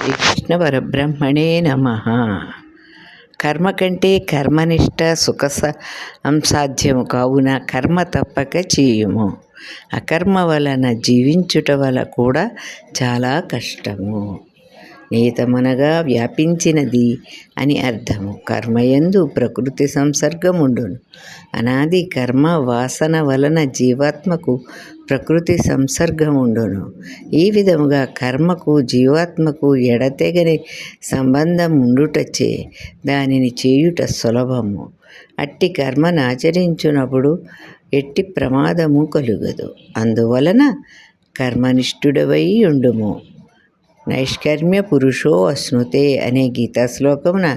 శ్రీకృష్ణ పరబ్రహ్మణే నమ. కర్మ కంటే కర్మనిష్ట సుఖ సంసాధ్యము కావున కర్మ తప్పక చేయుము. అకర్మ వలన జీవించుట వల కూడా చాలా కష్టము. నీతమనగా వ్యాపించినది అని అర్థము. కర్మయందు ప్రకృతి సంసర్గముండును. అనాది కర్మ వాసన వలన జీవాత్మకు ప్రకృతి సంసర్గముండును. ఈ విధముగా కర్మకు జీవాత్మకు ఎడతెగని సంబంధం ఉండుటచే దానిని చేయుట సులభము. అట్టి కర్మను ఆచరించునప్పుడు ఎట్టి ప్రమాదము కలుగదు. అందువలన కర్మనిష్ఠుడవై ఉండుము. నైష్కర్మ్య పురుషో అశ్నుతే అనే గీతా శ్లోకమున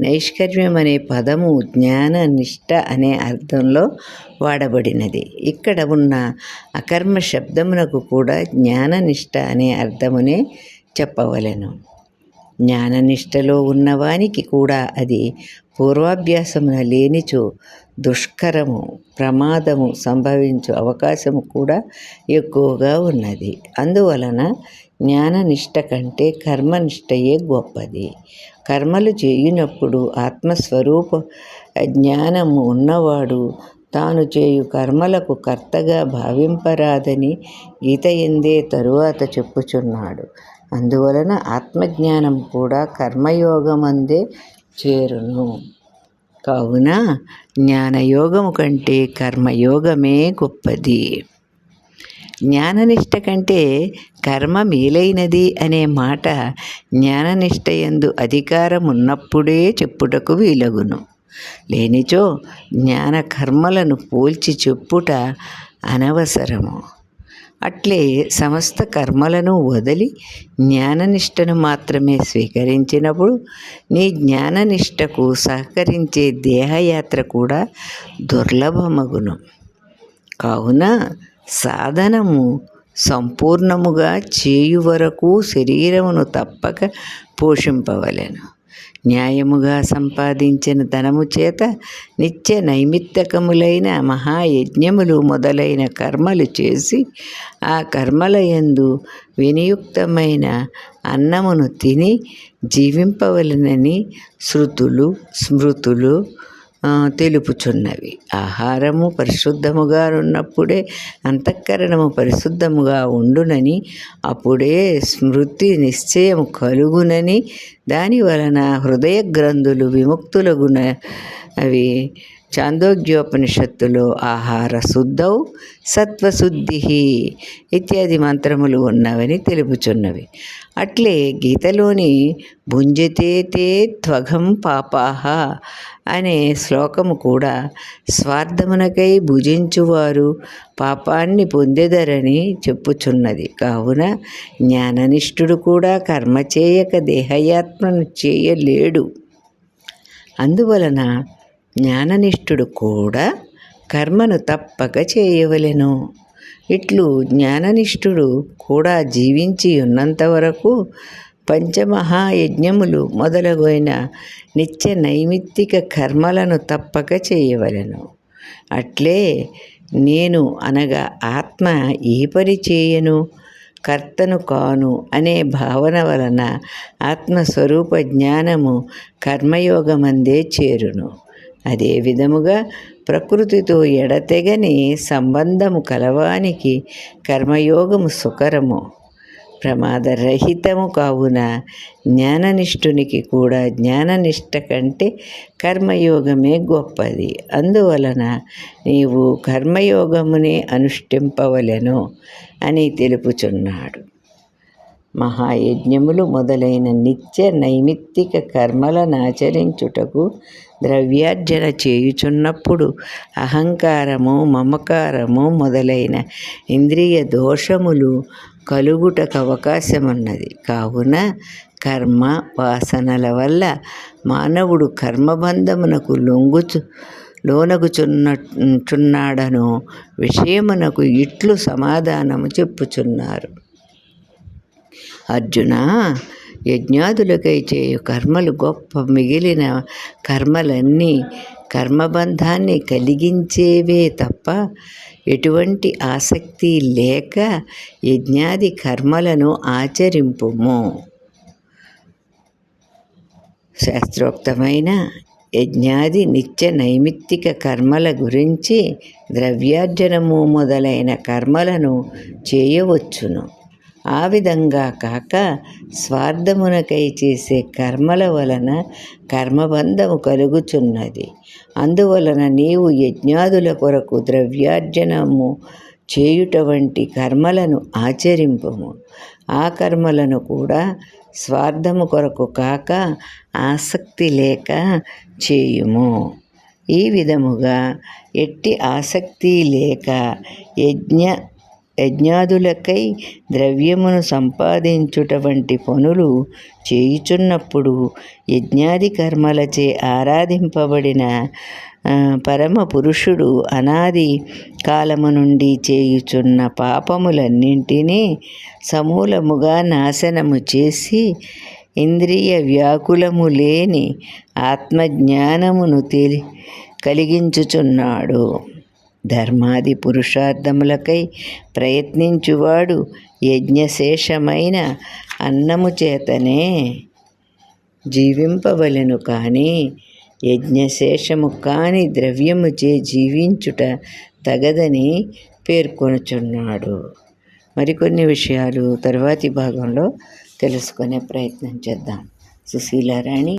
నైష్కర్మ్యం అనే పదము జ్ఞాన నిష్ట అనే అర్థంలో వాడబడినది. ఇక్కడ ఉన్న అకర్మ శబ్దమునకు కూడా జ్ఞాననిష్ట అనే అర్థమునే చెప్పవలెను. జ్ఞాననిష్టలో ఉన్నవానికి కూడా అది పూర్వాభ్యాసమున లేనిచో దుష్కరము ప్రమాదము సంభవించు అవకాశము కూడా ఎక్కువగా ఉన్నది. అందువలన జ్ఞాననిష్ట కంటే కర్మనిష్టయే గొప్పది. కర్మలు చేయునప్పుడు ఆత్మస్వరూప జ్ఞానము ఉన్నవాడు తాను చేయు కర్మలకు కర్తగా భావింపరాదని గీత ఎందే తరువాత చెప్పుచున్నాడు. అందువలన ఆత్మజ్ఞానం కూడా కర్మయోగమందే చేరును. కావున జ్ఞానయోగము కంటే కర్మయోగమే గొప్పది. జ్ఞాననిష్ట కంటే కర్మ మేలైనది అనే మాట జ్ఞాననిష్ట ఎందు అధికారం ఉన్నప్పుడే చెప్పుటకు వీలగును. లేనిచో జ్ఞాన కర్మలను పోల్చి చెప్పుట అనవసరము. అట్లే సమస్త కర్మలను వదిలి జ్ఞాననిష్టను మాత్రమే స్వీకరించినప్పుడు నీ జ్ఞాననిష్టకు సహకరించే దేహయాత్ర కూడా దుర్లభమగును. కావున సాధనము సంపూర్ణముగా చేయు వరకు శరీరమును తప్పక పోషింపవలెను. న్యాయముగా సంపాదించిన ధనము చేత నిత్య నైమిత్తకములైన మహాయజ్ఞములు మొదలైన కర్మలు చేసి ఆ కర్మల యందు వినియుక్తమైన అన్నమును తిని జీవింపవలనని శృతులు స్మృతులు తెలుపుచున్నవి. ఆహారము పరిశుద్ధముగా ఉన్నప్పుడే అంతఃకరణము పరిశుద్ధముగా ఉండునని అప్పుడే స్మృతి నిశ్చయము కలుగునని దాని వలన హృదయ గ్రంథులు విముక్తులగున అవి చాందోగ్యోపనిషత్తులో ఆహార శుద్ధౌ సత్వశుద్ధి ఇత్యాది మంత్రములు ఉన్నవని తెలుపుచున్నవి. అట్లే గీతలోని భుంజతే తే త్వగం పాపాహ అనే శ్లోకము కూడా స్వార్థమునకై భుజించువారు పాపాన్ని పొందెదరని చెప్పుచున్నది. కావున జ్ఞాననిష్ఠుడు కూడా కర్మ చేయక దేహయాత్మను చేయలేడు. అందువలన జ్ఞాననిష్ఠుడు కూడా కర్మను తప్పక చేయవలెను. ఇట్లు జ్ఞాననిష్ఠుడు కూడా జీవించి ఉన్నంత వరకు పంచమహాయజ్ఞములు మొదలగైన నిత్య నైమిత్తిక కర్మలను తప్పక చేయవలెను. అట్లే నేను అనగా ఆత్మ ఏ పని చేయను? కర్తను కాను అనే భావన వలన ఆత్మస్వరూప జ్ఞానము కర్మయోగమందే చేరును. అదే విధముగా ప్రకృతితో ఎడతెగని సంబంధము కలవానికి కర్మయోగము సుకరము. ప్రమాదరహితము కావున జ్ఞాననిష్ఠునికి కూడా జ్ఞాననిష్ట కంటే కర్మయోగమే గొప్పది. అందువలన నీవు కర్మయోగమునే అనుష్ఠింపవలెను అని తెలుపుచున్నాడు. మహాయజ్ఞములు మొదలైన నిత్య నైమిత్తిక కర్మలను ఆచరించుటకు ద్రవ్యార్జన చేయుచున్నప్పుడు అహంకారము మమకారము మొదలైన ఇంద్రియ దోషములు కలుగుటకు అవకాశమున్నది. కావున కర్మ వాసనల వల్ల మానవుడు కర్మబంధమునకు లొంగుచు లోనగుచున్నచున్నాడను విషయమునకు ఇట్లు సమాధానము చెప్పుచున్నారు. అర్జున యజ్ఞాదులకై చేయు కర్మలు గొప్ప మిగిలిన కర్మలన్నీ కర్మబంధాన్ని కలిగించేవే తప్ప ఎటువంటి ఆసక్తి లేక యజ్ఞాది కర్మలను ఆచరింపుము. శాస్త్రోక్తమైన యజ్ఞాది నిత్య నైమిత్తిక కర్మల గురించి ద్రవ్యార్జనము మొదలైన కర్మలను చేయవచ్చును. ఆ విధంగా కాక స్వార్థమునకై చేసే కర్మల వలన కర్మబంధము కలుగుచున్నది. అందువలన నీవు యజ్ఞాదుల కొరకు ద్రవ్యార్జనము చేయుట వంటి కర్మలను ఆచరింపము. ఆ కర్మలను కూడా స్వార్థము కొరకు కాక ఆసక్తి లేక చేయుము. ఈ విధముగా ఎట్టి ఆసక్తి లేక యజ్ఞ యజ్ఞాదులకై ద్రవ్యమును సంపాదించుట వంటి పనులు చేయుచున్నప్పుడు యజ్ఞాది కర్మలచే ఆరాధింపబడిన పరమ పురుషుడు అనాది కాలము నుండి చేయుచున్న పాపములన్నింటినీ సమూలముగా నాశనము చేసి ఇంద్రియ వ్యాకులము లేని ఆత్మజ్ఞానమును తెలి కలిగించుచున్నాడు. ధర్మాది పురుషార్థములకై ప్రయత్నించువాడు యజ్ఞశేషమైన అన్నము చేతనే జీవింపవలెను కానీ యజ్ఞశేషము కాని ద్రవ్యముచే జీవించుట తగదని పేర్కొనుచున్నాడు. మరికొన్ని విషయాలు తర్వాతి భాగంలో తెలుసుకునే ప్రయత్నం చేద్దాం. సుశీలారాణి